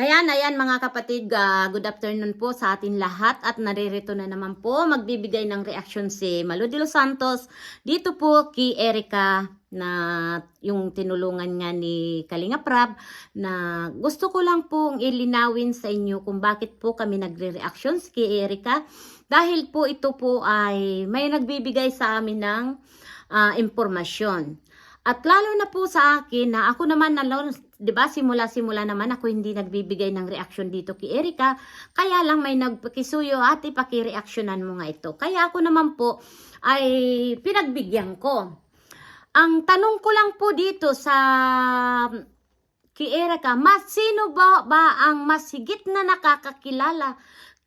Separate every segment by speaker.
Speaker 1: Ayan, ayan mga kapatid, ah, good afternoon po sa atin lahat at naririto na naman po magbibigay ng reaksyon si Malu los Santos dito po kay Erica na yung tinulungan nga ni Kalinga Prab na gusto ko lang pong ilinawin sa inyo kung bakit po kami nagre-reaction kay Erica dahil po ito po ay may nagbibigay sa amin ng ah, impormasyon. At lalo na po sa akin na ako naman na 'di ba simula-simula naman ako hindi nagbibigay ng reaction dito kay Erika, kaya lang may nagpakisuyo at ipaki-reactionan mo nga ito. Kaya ako naman po ay pinagbigyan ko. Ang tanong ko lang po dito sa kay Erika, mas sino ba, ba ang mas higit na nakakakilala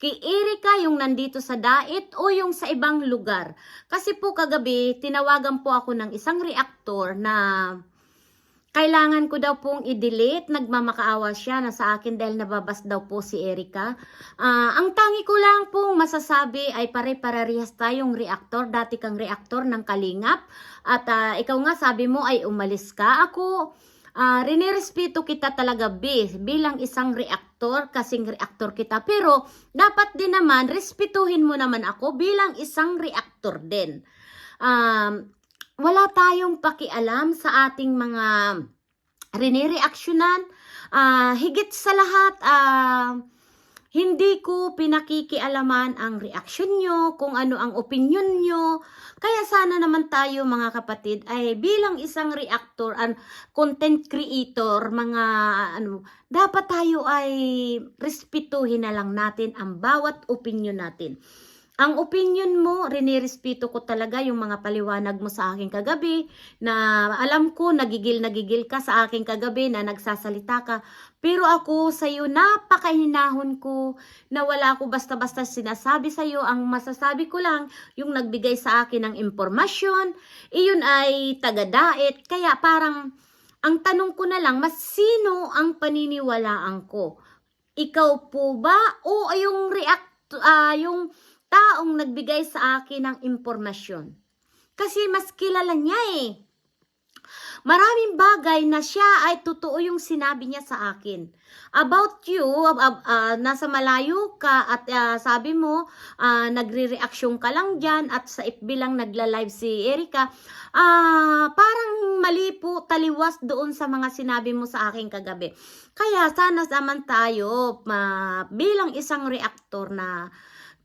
Speaker 1: kay Erika yung nandito sa Dait o yung sa ibang lugar? Kasi po kagabi, tinawagan po ako ng isang reactor na kailangan ko daw pong i-delete. Nagmamakaawa siya na sa akin dahil nababas daw po si Erika. Ah, ang tangi ko lang pong masasabi ay pare-parehas tayong reactor. Dati kang reactor ng Kalingap. At ah, ikaw nga sabi mo ay umalis ka. Ako, Ah, rinirespeto kita talaga B, bilang isang reaktor, kasing reaktor kita. Pero, dapat din naman, respetuhin mo naman ako bilang isang reaktor din. Um, wala tayong pakialam sa ating mga rinireaksyonan. Ah, higit sa lahat, ah, hindi ko pinakikialaman ang reaksyon nyo, kung ano ang opinion nyo. Kaya sana naman tayo mga kapatid ay bilang isang reactor and content creator, mga ano, dapat tayo ay respetuhin na lang natin ang bawat opinion natin. Ang opinion mo, rinirespeto ko talaga yung mga paliwanag mo sa akin kagabi na alam ko nagigil nagigil ka sa akin kagabi na nagsasalita ka. Pero ako sa iyo napakahinahon ko na wala ko basta-basta sinasabi sa iyo. Ang masasabi ko lang yung nagbigay sa akin ng impormasyon, iyon ay taga-dait. Kaya parang ang tanong ko na lang, mas sino ang paniniwalaan ko? Ikaw po ba o yung react ah, yung taong nagbigay sa akin ng impormasyon. Kasi mas kilala niya eh. Maraming bagay na siya ay totoo yung sinabi niya sa akin. About you, uh, uh, nasa malayo ka at uh, sabi mo, uh, nagre-reaction ka lang dyan at sa FB lang nagla-live si Erika, uh, parang mali po taliwas doon sa mga sinabi mo sa akin kagabi. Kaya sana naman tayo uh, bilang isang reactor na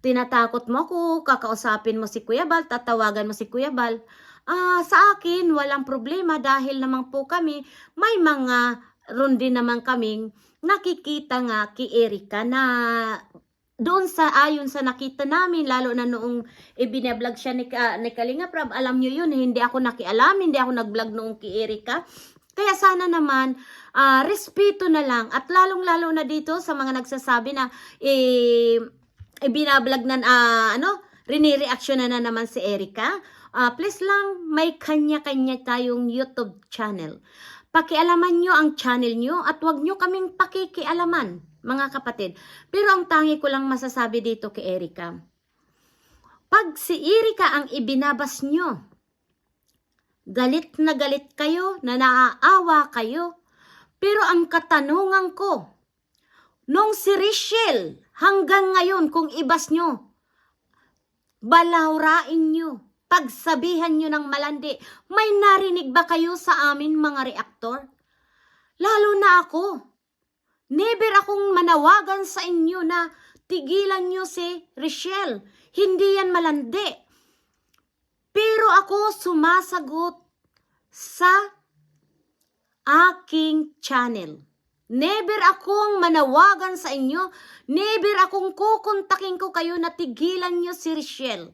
Speaker 1: tinatakot mo ako, kakausapin mo si Kuya Bal, tatawagan mo si Kuya Bal. Ah, sa akin, walang problema dahil naman po kami, may mga rundi naman kaming nakikita nga kay Erika na doon sa ayon sa nakita namin, lalo na noong ibinablog siya ni, uh, ni Kalinga Prab, alam nyo yun, hindi ako nakialam, hindi ako nag-vlog noong kay Erika. Kaya sana naman, uh, respeto na lang. At lalong-lalo na dito sa mga nagsasabi na, eh, ibinablog na, uh, ano, rinireaction na, na naman si Erika. Uh, please lang, may kanya-kanya tayong YouTube channel. Pakialaman nyo ang channel nyo at wag nyo kaming pakikialaman, mga kapatid. Pero ang tangi ko lang masasabi dito kay Erika, pag si Erika ang ibinabas nyo, galit na galit kayo, na naaawa kayo, pero ang katanungan ko, nung si Rachel, hanggang ngayon kung ibas nyo, balawrain nyo, pagsabihan nyo ng malandi, may narinig ba kayo sa amin mga reaktor? Lalo na ako. Never akong manawagan sa inyo na tigilan nyo si Rachel. Hindi yan malandi. Pero ako sumasagot sa aking channel. Never akong manawagan sa inyo. Never akong kukontakin ko kayo na tigilan nyo si Richelle.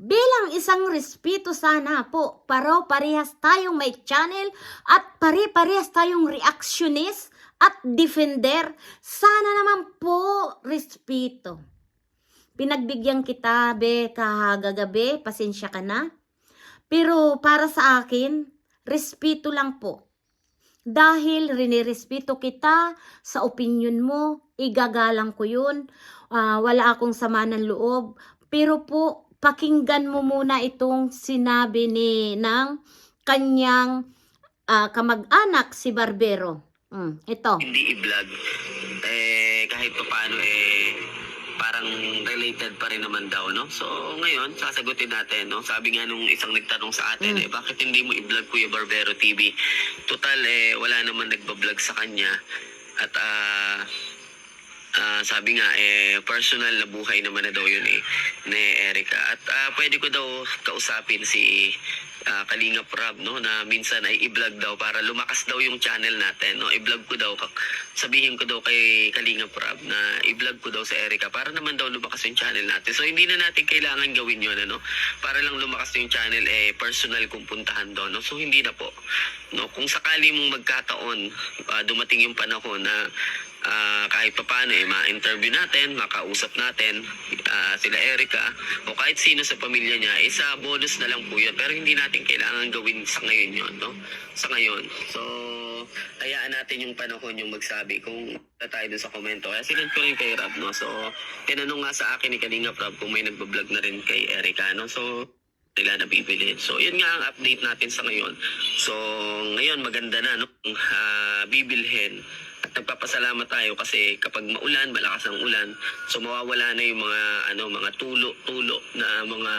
Speaker 1: Bilang isang respeto sana po, paro parehas tayong may channel at pare-parehas tayong reactionist at defender. Sana naman po respeto. Pinagbigyan kita, be, kahagagabi, pasensya ka na. Pero para sa akin, respeto lang po dahil rinirespeto kita sa opinion mo, igagalang ko yun. Uh, wala akong sama ng loob. Pero po, pakinggan mo muna itong sinabi ni ng kanyang uh, kamag-anak si Barbero. Mm, ito.
Speaker 2: hindi i-vlog, eh, kahit pa paano, eh, parang related pa rin naman daw, no? So, ngayon, sasagutin natin, no? Sabi nga nung isang nagtanong sa atin,
Speaker 1: Mm.
Speaker 2: eh, bakit hindi mo i-vlog Kuya Barbero TV? Total, eh, wala naman nagbablog sa kanya. At, ah, ah, sabi nga, eh, personal na buhay naman na daw yun, eh, ni Erica. At, ah, pwede ko daw kausapin si ah, Kalinga Prab, no, na minsan ay i-vlog daw para lumakas daw yung channel natin, no. I-vlog ko daw, sabihin ko daw kay Kalinga Prab na i-vlog ko daw sa Erica para naman daw lumakas yung channel natin. So hindi na natin kailangan gawin yun, ano, para lang lumakas yung channel, eh, personal kung puntahan doon, no. So hindi na po, no. Kung sakali mong magkataon, ah, dumating yung panahon na ah, kahit papaano eh, ma-interview natin, makausap natin ah, sila Erica o kahit sino sa pamilya niya, isa bonus na lang po yun. Pero hindi natin kailangan gawin sa ngayon yun, no? Sa ngayon. So, hayaan natin yung panahon yung magsabi kung na tayo dun sa komento. Kaya sinend ko rin kay Rob, no? So, tinanong nga sa akin ni Kalinga Rob kung may nagbablog na rin kay Erica, no? So, nila nabibili. So, yun nga ang update natin sa ngayon. So, ngayon maganda na, no? Ah, bibilhin. At nagpapasalamat tayo kasi kapag maulan, malakas ang ulan, so mawawala na yung mga ano mga tulo-tulo na mga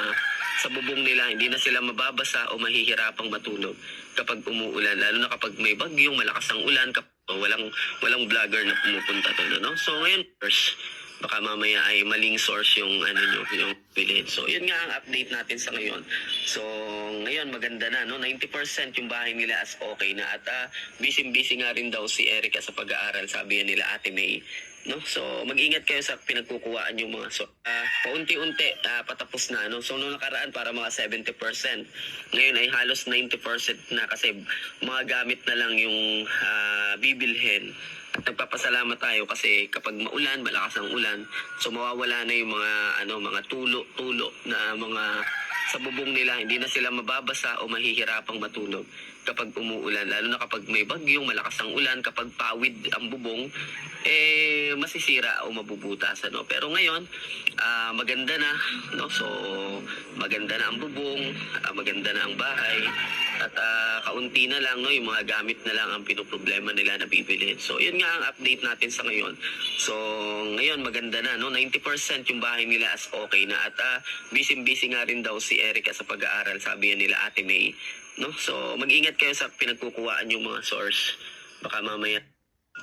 Speaker 2: sa bubong nila, hindi na sila mababasa o mahihirapang matulog kapag umuulan, lalo na kapag may bagyong malakas ang ulan, kapag walang walang vlogger na pumupunta doon, no? So ngayon, first, baka mamaya ay maling source yung ano nyo, yung bilhin. So yun nga ang update natin sa ngayon. So ngayon maganda na no, 90% yung bahay nila as okay na at ah, busy-busy nga rin daw si Erica sa pag-aaral, sabi nila Ate May. No? So mag-ingat kayo sa pinagkukuhaan yung mga so ah, paunti-unti ah, patapos na no. So nung nakaraan para mga 70%. Ngayon ay halos 90% na kasi mga gamit na lang yung ah, bibilhin at nagpapasalamat tayo kasi kapag maulan, malakas ang ulan, so mawawala na yung mga ano mga tulo-tulo na mga sa bubong nila, hindi na sila mababasa o mahihirapang matulog kapag umuulan. Lalo na kapag may bagyong, malakas ang ulan, kapag pawid ang bubong, eh masisira o mabubutas. Ano? Pero ngayon, ah, maganda na. No? So, maganda na ang bubong, ah, maganda na ang bahay, at ah, kaunti na lang, no, yung mga gamit na lang ang pinoproblema nila na bibili. So, yun nga ang update natin sa ngayon. So, ngayon maganda na, no, 90% yung bahay nila as okay na. At ah, busy-busy nga rin daw si Erica sa pag-aaral, sabi nila Ate May. No? So, mag-ingat kayo sa pinagkukuhaan yung mga source. Baka mamaya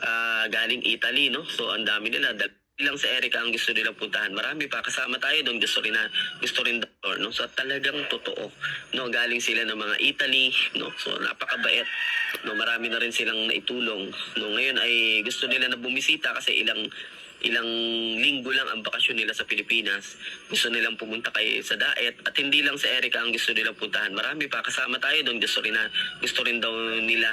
Speaker 2: ah, galing Italy, no? So, ang dami nila. Lang sa Erica ang gusto nila puntahan. Marami pa kasama tayo doon gusto rin na gusto rin doktor, no? So talagang totoo, no? Galing sila ng mga Italy, no? So napakabait. No, marami na rin silang naitulong. No, ngayon ay gusto nila na bumisita kasi ilang ilang linggo lang ang bakasyon nila sa Pilipinas. Gusto nilang pumunta kay sa Daet at hindi lang sa Erica ang gusto nilang puntahan. Marami pa kasama tayo doon. Gusto rin na gusto rin daw nila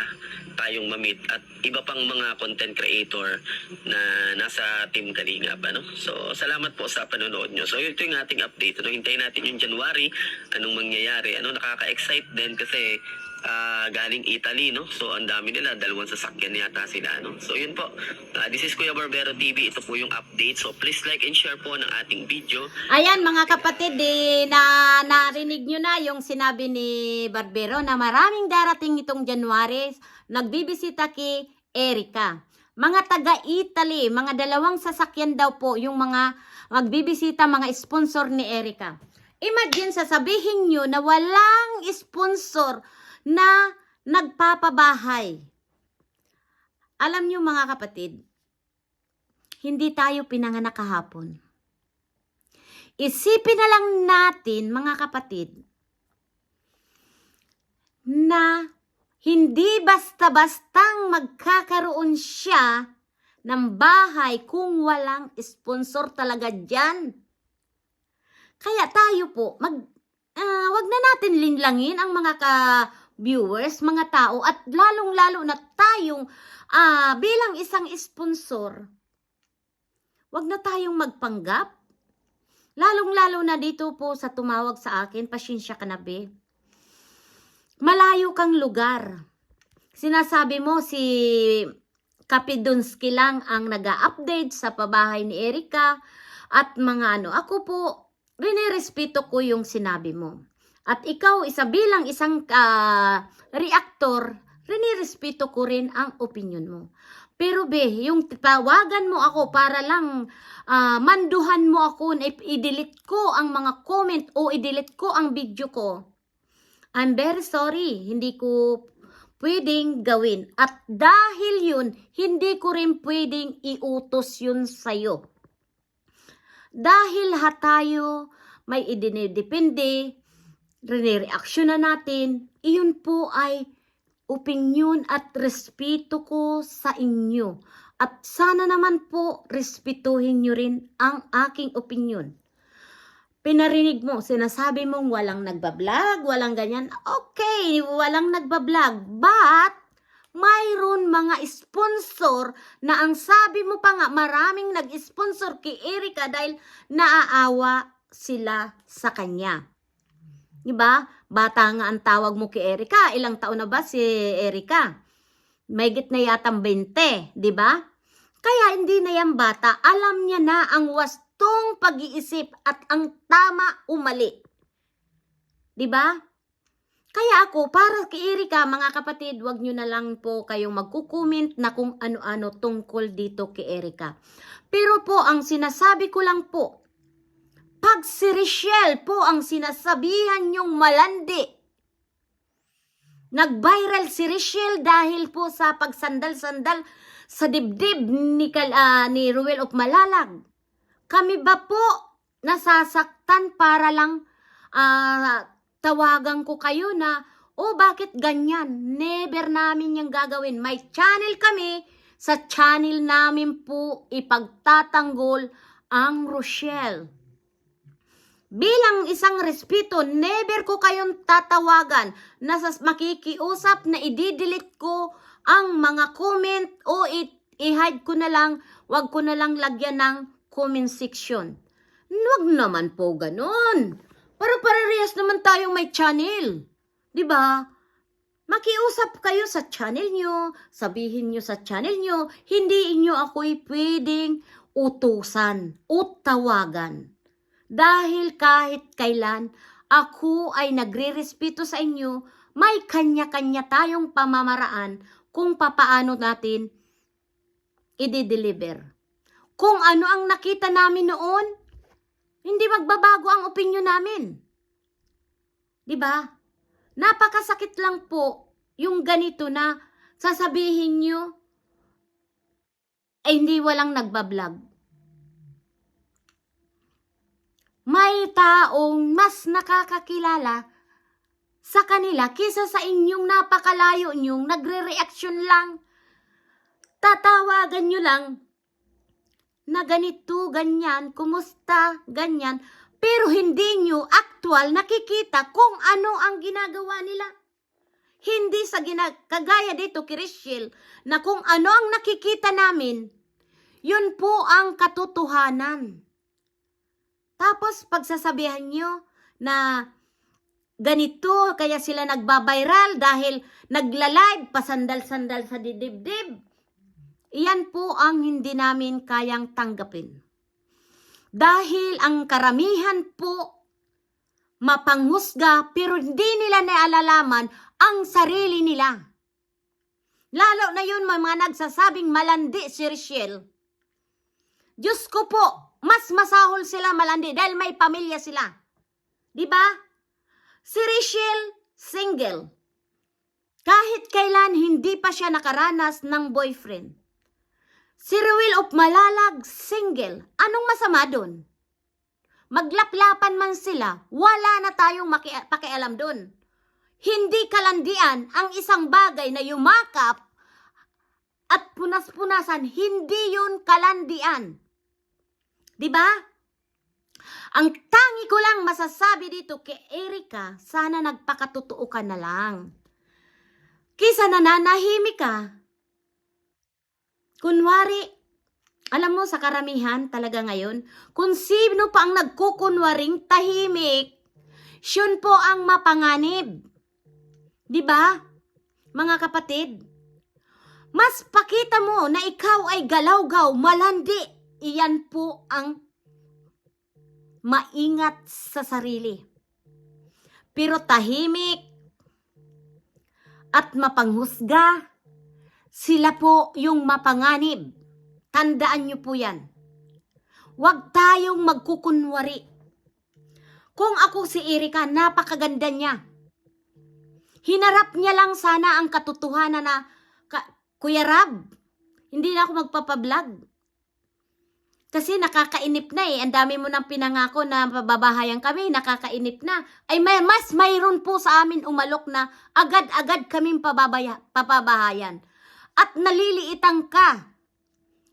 Speaker 2: tayong mamit at iba pang mga content creator na nasa Team Kalingap. Ano? So, salamat po sa panonood nyo. So, ito yung ating update. Ano? Hintayin natin yung January. Anong mangyayari? Ano? Nakaka-excite din kasi ah, galing Italy, no? So, ang dami nila. Dalawang sasakyan yata sila, no? So, yun po. Ah, this is Kuya Barbero TV. Ito po yung update. So, please like and share po ng ating video.
Speaker 1: Ayan mga kapatid, di, na narinig nyo na yung sinabi ni Barbero na maraming darating itong January. Nagbibisita kay Erica. Mga taga-Italy, mga dalawang sasakyan daw po yung mga magbibisita, mga sponsor ni Erica. Imagine, sasabihin nyo na walang sponsor na nagpapabahay. Alam nyo mga kapatid, hindi tayo pinanganak kahapon. Isipin na lang natin, mga kapatid, na hindi basta-bastang magkakaroon siya ng bahay kung walang sponsor talaga dyan. Kaya tayo po, mag, ah, wag na natin linlangin ang mga ka-viewers, mga tao, at lalong-lalo na tayong ah, bilang isang sponsor, wag na tayong magpanggap. Lalong-lalo na dito po sa tumawag sa akin, pasensya ka na be. Malayo kang lugar. Sinasabi mo si Kapidunski lang ang nag update sa pabahay ni Erika at mga ano. Ako po, rinirespeto ko yung sinabi mo. At ikaw, isa bilang isang ah, reactor, rinirespeto ko rin ang opinion mo. Pero be, yung tawagan mo ako para lang ah, manduhan mo ako na i-delete ko ang mga comment o i-delete ko ang video ko. I'm very sorry, hindi ko pwedeng gawin. At dahil yun, hindi ko rin pwedeng iutos yun sa'yo. Dahil ha tayo, may idinidepende, reaksyon na natin, iyon po ay opinion at respeto ko sa inyo. At sana naman po, respetuhin nyo rin ang aking opinion. Pinarinig mo, sinasabi mong walang nagbablog, walang ganyan. Okay, walang nagbablog. But, mayroon mga sponsor na ang sabi mo pa nga, maraming nag-sponsor kay Erika dahil naaawa sila sa kanya. Diba? Bata nga ang tawag mo kay Erika. Ilang taon na ba si Erika? May git na yatang 20, di ba? Kaya hindi na yan bata. Alam niya na ang wastong pag-iisip at ang tama umali. Di ba? Kaya ako, para kay Erika, mga kapatid, wag nyo na lang po kayong magkukomment na kung ano-ano tungkol dito kay Erika. Pero po, ang sinasabi ko lang po, pag si Richelle po ang sinasabihan yung malandi, nag-viral si Richelle dahil po sa pagsandal-sandal sa dibdib ni, ah, ni Ruel of Malalag. Kami ba po nasasaktan para lang ah, tawagan ko kayo na, oh bakit ganyan? Never namin yung gagawin. May channel kami, sa channel namin po ipagtatanggol ang Rochelle. Bilang isang respeto, never ko kayong tatawagan na sa makikiusap na i-delete ko ang mga comment o i-hide ko na lang, wag ko na lang lagyan ng comment section. Wag naman po ganun. Para parehas naman tayong may channel. 'Di ba? Makiusap kayo sa channel nyo, sabihin nyo sa channel nyo, hindi inyo ako'y pwedeng utusan o tawagan. Dahil kahit kailan ako ay nagre-respeto sa inyo, may kanya-kanya tayong pamamaraan kung papaano natin i-deliver. Kung ano ang nakita namin noon, hindi magbabago ang opinion namin. 'Di ba? Napakasakit lang po yung ganito na sasabihin nyo ay hindi walang nagbablog. May taong mas nakakakilala sa kanila kisa sa inyong napakalayo nyong nagre-reaction lang. Tatawagan nyo lang na ganito, ganyan, kumusta, ganyan, pero hindi nyo actual nakikita kung ano ang ginagawa nila. Hindi sa gina- kagaya dito kay na kung ano ang nakikita namin, yun po ang katotohanan. Tapos pagsasabihan nyo na ganito, kaya sila nagbabiral dahil nagla-live, pasandal-sandal sa dibdib. Iyan po ang hindi namin kayang tanggapin. Dahil ang karamihan po mapanghusga pero hindi nila naalalaman ang sarili nila. Lalo na yun may mga nagsasabing malandi si Richelle. Diyos ko po, mas masahol sila malandi dahil may pamilya sila. Di ba? Si Richelle, single. Kahit kailan hindi pa siya nakaranas ng boyfriend. Si Ruel of Malalag, single. Anong masama doon? Maglaplapan man sila, wala na tayong maki- pakialam doon. Hindi kalandian ang isang bagay na yumakap at punas-punasan, hindi yun kalandian. 'Di ba? Ang tangi ko lang masasabi dito kay Erika, sana nagpakatotoo ka na lang. Kisa nananahimik ka, kunwari, alam mo sa karamihan talaga ngayon, kung sino pa ang nagkukunwaring tahimik, siyon po ang mapanganib. 'Di ba? Mga kapatid, mas pakita mo na ikaw ay galawgaw, malandi. Iyan po ang maingat sa sarili. Pero tahimik at mapanghusga. Sila po yung mapanganib. Tandaan niyo po yan. Huwag tayong magkukunwari. Kung ako si Erika, napakaganda niya. Hinarap niya lang sana ang katotohanan na, "Ka- Kuya Rab, hindi na ako magpapablog. Kasi nakakainip na eh. Ang dami mo nang pinangako na pababahayan kami. Nakakainip na. Ay may, mas mayroon po sa amin umalok na agad-agad kaming pababaya, papabahayan. At naliliitang ka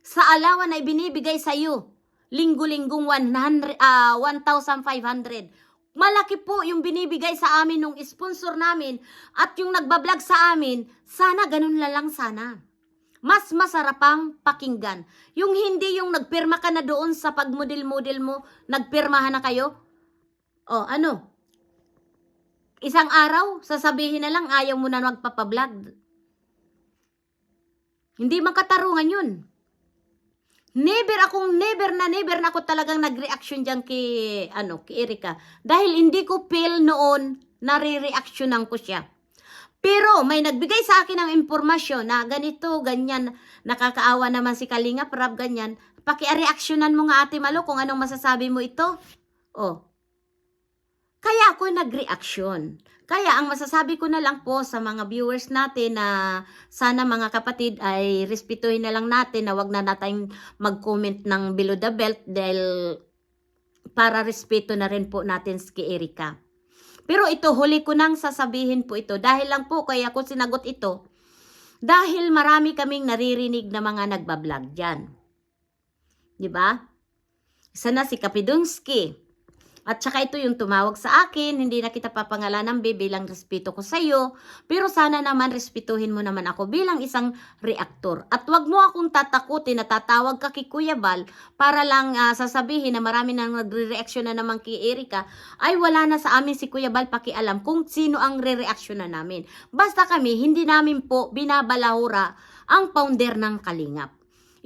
Speaker 1: sa alawan na ibinibigay sa iyo. Linggo-linggong 100, ah, 1,500. Malaki po yung binibigay sa amin nung sponsor namin at yung nagbablog sa amin, sana ganun lang sana. Mas masarap ang pakinggan. Yung hindi yung nagpirma ka na doon sa pagmodel-model mo, nagpirmahan na kayo. O, ano? Isang araw, sasabihin na lang ayaw mo na magpapablog. Hindi makatarungan yun. Never akong, never na never na ako talagang nag-reaction dyan kay, ano, kay Erika. Dahil hindi ko feel noon, nare-reactionan ko siya. Pero may nagbigay sa akin ng impormasyon na ganito, ganyan, nakakaawa naman si Kalinga, Prab, ganyan. Paki-reactionan mo nga ate Malo kung anong masasabi mo ito. Oh. Kaya ako nag-reaction. Kaya ang masasabi ko na lang po sa mga viewers natin na sana mga kapatid ay respetuhin na lang natin na wag na natin mag-comment ng below the belt dahil para respeto na rin po natin kay Erika. Pero ito, huli ko nang sasabihin po ito. Dahil lang po, kaya ko sinagot ito. Dahil marami kaming naririnig na mga nagbablog dyan. Ba? Isa na si Kapidunski. At saka ito yung tumawag sa akin, hindi na kita papangalanan be bilang respeto ko sa iyo, pero sana naman respetuhin mo naman ako bilang isang reaktor. At wag mo akong tatakutin na tatawag ka kay Kuya Bal para lang ah, sasabihin na marami nang nagre-reaction na naman kay Erika, ay wala na sa amin si Kuya Bal pakialam kung sino ang re-reaction na namin. Basta kami, hindi namin po binabalahura ang founder ng Kalingap.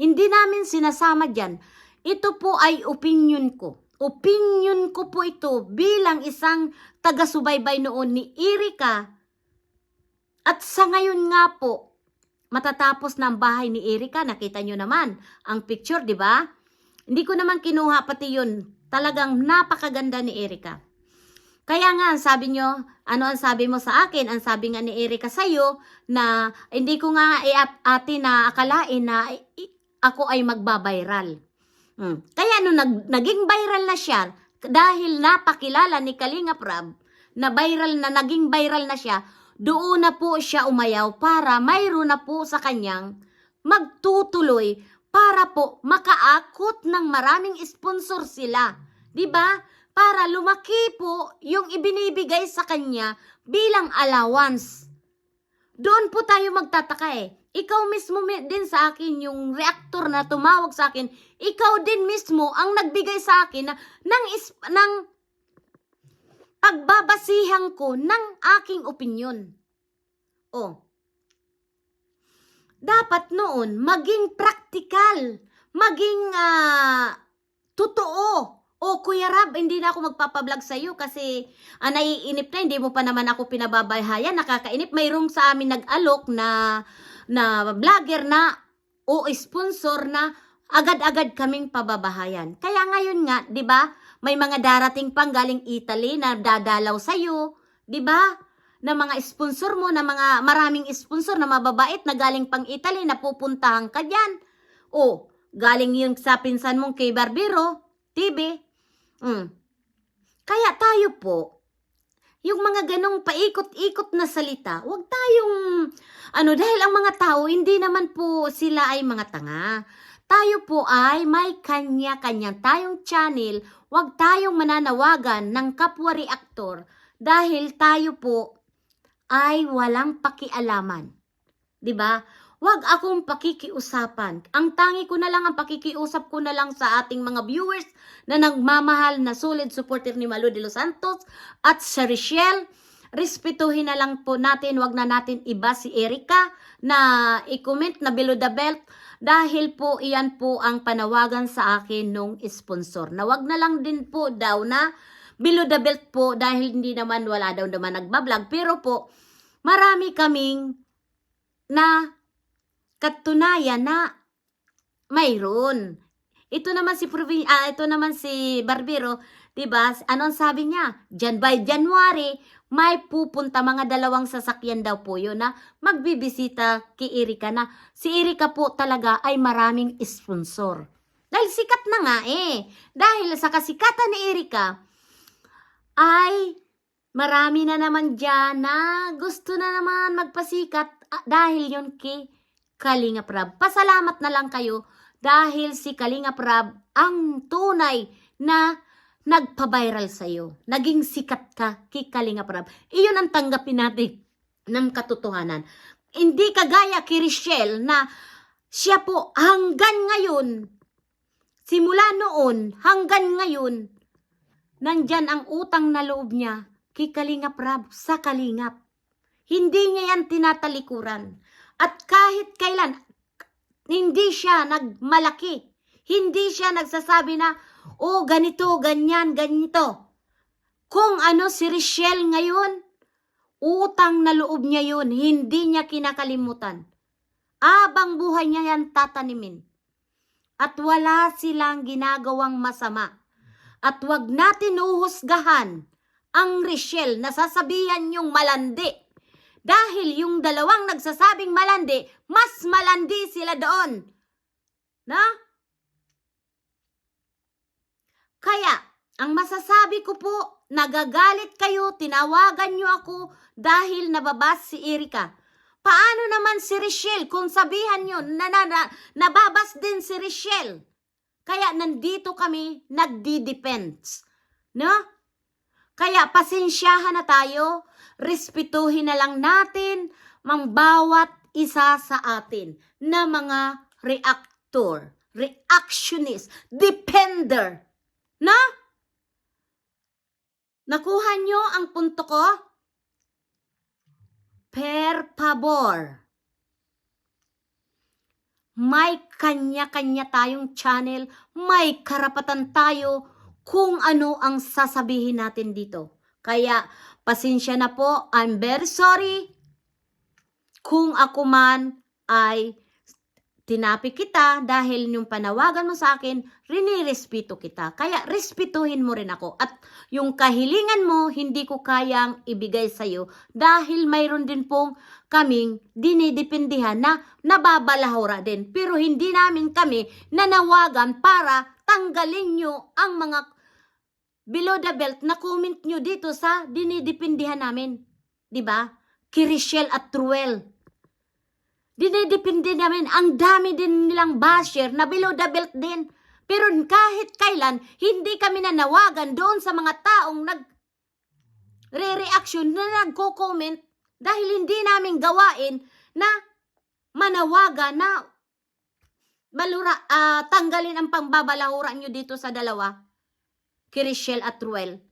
Speaker 1: Hindi namin sinasama dyan. Ito po ay opinion ko. Opinion ko po ito bilang isang taga-subaybay noon ni Erika. At sa ngayon nga po, matatapos na bahay ni Erika, nakita nyo naman ang picture, di ba? Hindi ko naman kinuha pati yun. Talagang napakaganda ni Erika. Kaya nga, sabi nyo, ano ang sabi mo sa akin? Ang sabi nga ni Erika sa'yo na hindi ko nga i-ati na akalain na ako ay magbabiral. Hmm. Kaya nung nag, naging viral na siya, dahil napakilala ni Kalinga Prab, na viral na naging viral na siya, doon na po siya umayaw para mayroon na po sa kanyang magtutuloy para po makaakot ng maraming sponsor sila. 'Di ba? Para lumaki po yung ibinibigay sa kanya bilang allowance. Doon po tayo magtataka eh. Ikaw mismo mi- din sa akin, yung reactor na tumawag sa akin, ikaw din mismo ang nagbigay sa akin na, ng, is, ng pagbabasihan ko ng aking opinion. Oh. Dapat noon, maging praktikal, maging ah, totoo. O Kuya Rab, hindi na ako magpapablog sa iyo kasi ah, naiinip na, hindi mo pa naman ako pinababayhayan, nakakainip. Mayroong sa amin nag-alok na, na vlogger na o sponsor na agad-agad kaming pababahayan. Kaya ngayon nga, 'di ba? May mga darating pang galing Italy na dadalaw sa iyo, 'di ba? Na mga sponsor mo, na mga maraming sponsor na mababait na galing pang Italy na pupuntahan ka diyan. O, galing yung sa pinsan mong kay Barbero, TV. Mm. Kaya tayo po, yung mga ganong paikot-ikot na salita, wag tayong, ano, dahil ang mga tao, hindi naman po sila ay mga tanga. Tayo po ay may kanya-kanya tayong channel, wag tayong mananawagan ng kapwa reaktor dahil tayo po ay walang pakialaman. 'Di ba? Wag akong pakikiusapan. Ang tangi ko na lang, ang pakikiusap ko na lang sa ating mga viewers na nagmamahal na solid supporter ni Malu de los Santos at sa Richelle. Respetuhin na lang po natin, wag na natin iba si Erika na i-comment na below the belt dahil po iyan po ang panawagan sa akin nung sponsor. Na wag na lang din po daw na below the belt po dahil hindi naman wala daw naman nagbablog. Pero po, marami kaming na katunayan na mayroon. Ito naman si Provin ah, ito naman si Barbero, 'di ba? Anong sabi niya? Jan by January, may pupunta mga dalawang sasakyan daw po 'yun na magbibisita kay Erika na si Erika po talaga ay maraming sponsor. Dahil sikat na nga eh. Dahil sa kasikatan ni Erika, ay marami na naman dyan na gusto na naman magpasikat ah, dahil yon kay Kalinga Prab. Pasalamat na lang kayo dahil si Kalinga Prab ang tunay na nagpa-viral sa'yo. Naging sikat ka kay Kalinga Prab. Iyon ang tanggapin natin ng katotohanan. Hindi kagaya kay Richelle na siya po hanggang ngayon, simula noon hanggang ngayon, nandyan ang utang na loob niya kay Kalingap Rab sa Kalingap. Hindi niya yan tinatalikuran. At kahit kailan, hindi siya nagmalaki. Hindi siya nagsasabi na, oh, ganito, ganyan, ganito. Kung ano si Richelle ngayon, utang na loob niya yun, hindi niya kinakalimutan. Abang buhay niya yan tatanimin. At wala silang ginagawang masama. At wag natin uhusgahan ang Richelle na sasabihan yung malandi. Dahil yung dalawang nagsasabing malandi, mas malandi sila doon. Na? Kaya, ang masasabi ko po, nagagalit kayo, tinawagan nyo ako dahil nababas si Erika. Paano naman si Richelle kung sabihan nyo na, na, na nababas din si Richelle? Kaya nandito kami nagdi-depends. No? Kaya pasensyahan na tayo, respetuhin na lang natin mang bawat isa sa atin na mga reactor, reactionist, depender. Na? Nakuha nyo ang punto ko? Per favor. May kanya-kanya tayong channel, may karapatan tayo kung ano ang sasabihin natin dito. Kaya, pasensya na po, I'm very sorry kung ako man ay tinapi kita dahil yung panawagan mo sa akin, rinirespeto kita. Kaya respetuhin mo rin ako. At yung kahilingan mo, hindi ko kayang ibigay sa'yo dahil mayroon din pong kaming dinidependihan na nababalahura din. Pero hindi namin kami nanawagan para tanggalin nyo ang mga below the belt na comment nyo dito sa dinidependihan namin. ba? Kirishel at Truel. Dinidepende namin. Ang dami din nilang basher na below the belt din. Pero kahit kailan, hindi kami nanawagan doon sa mga taong nag re-reaction na nagko-comment dahil hindi namin gawain na manawagan na balura, ah, tanggalin ang pangbabalahura nyo dito sa dalawa, Kirishel at Ruel.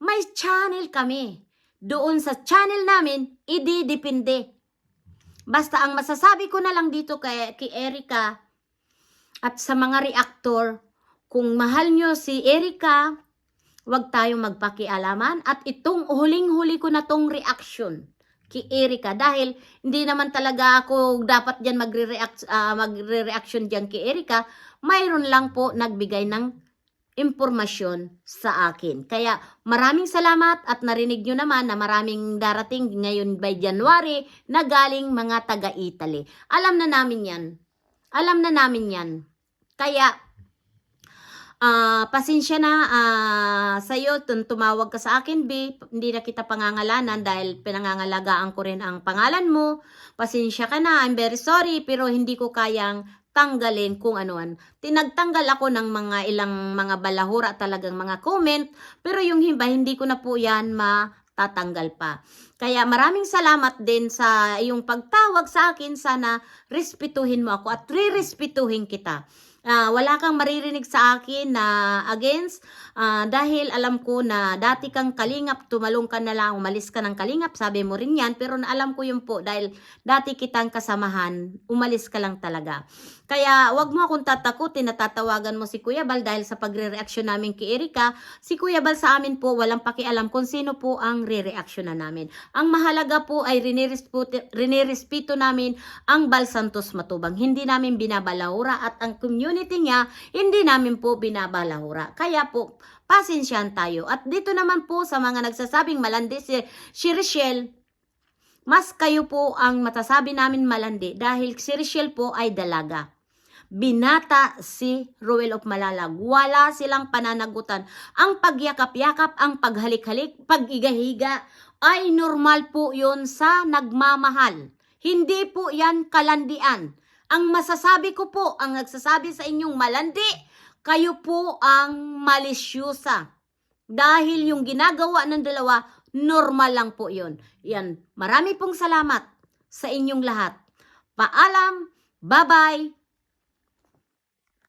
Speaker 1: May channel kami. Doon sa channel namin, ididepende. Basta ang masasabi ko na lang dito kay, kay Erika at sa mga reactor, kung mahal nyo si Erika, wag tayong magpakialaman. At itong huling-huli ko na tong reaction kay Erika dahil hindi naman talaga ako dapat diyan magre-react ah, magre-reaction diyan kay Erika, mayroon lang po nagbigay ng impormasyon sa akin. Kaya maraming salamat at narinig nyo naman na maraming darating ngayon by January na galing mga taga-Italy. Alam na namin yan. Alam na namin yan. Kaya ah pasensya na ah sa'yo, tumawag ka sa akin, B. Hindi na kita pangangalanan dahil pinangangalagaan ko rin ang pangalan mo. Pasensya ka na, I'm very sorry, pero hindi ko kayang tanggalin kung anuan. Tinagtanggal ako ng mga ilang mga balahura talagang mga comment, pero yung iba hindi ko na po yan matatanggal pa. Kaya maraming salamat din sa iyong pagtawag sa akin. Sana respetuhin mo ako at re-respetuhin kita. Ah, wala kang maririnig sa akin na against ah, dahil alam ko na dati kang kalingap, tumalong ka na lang, umalis ka ng kalingap, sabi mo rin yan, pero alam ko yun po dahil dati kitang kasamahan, umalis ka lang talaga. Kaya wag mo akong tatakutin na tatawagan mo si Kuya Bal dahil sa pagre-reaksyon namin kay Erika, si Kuya Bal sa amin po walang pakialam kung sino po ang re-reaksyon na namin. Ang mahalaga po ay rinirespeto namin ang Bal Santos Matubang. Hindi namin binabalahura at ang community niya hindi namin po binabalahura. Kaya po, pasensyahan tayo. At dito naman po sa mga nagsasabing malandi si, si Richelle, mas kayo po ang matasabi namin malandi dahil si Richelle po ay dalaga. Binata si Ruel of Malalag. Wala silang pananagutan. Ang pagyakap-yakap, ang paghalik-halik, pag-iga-higa ay normal po yon sa nagmamahal. Hindi po yan kalandian. Ang masasabi ko po, ang nagsasabi sa inyong malandi, kayo po ang malisyosa. Dahil yung ginagawa ng dalawa, normal lang po yon. Yan. Marami pong salamat sa inyong lahat. Paalam, bye-bye,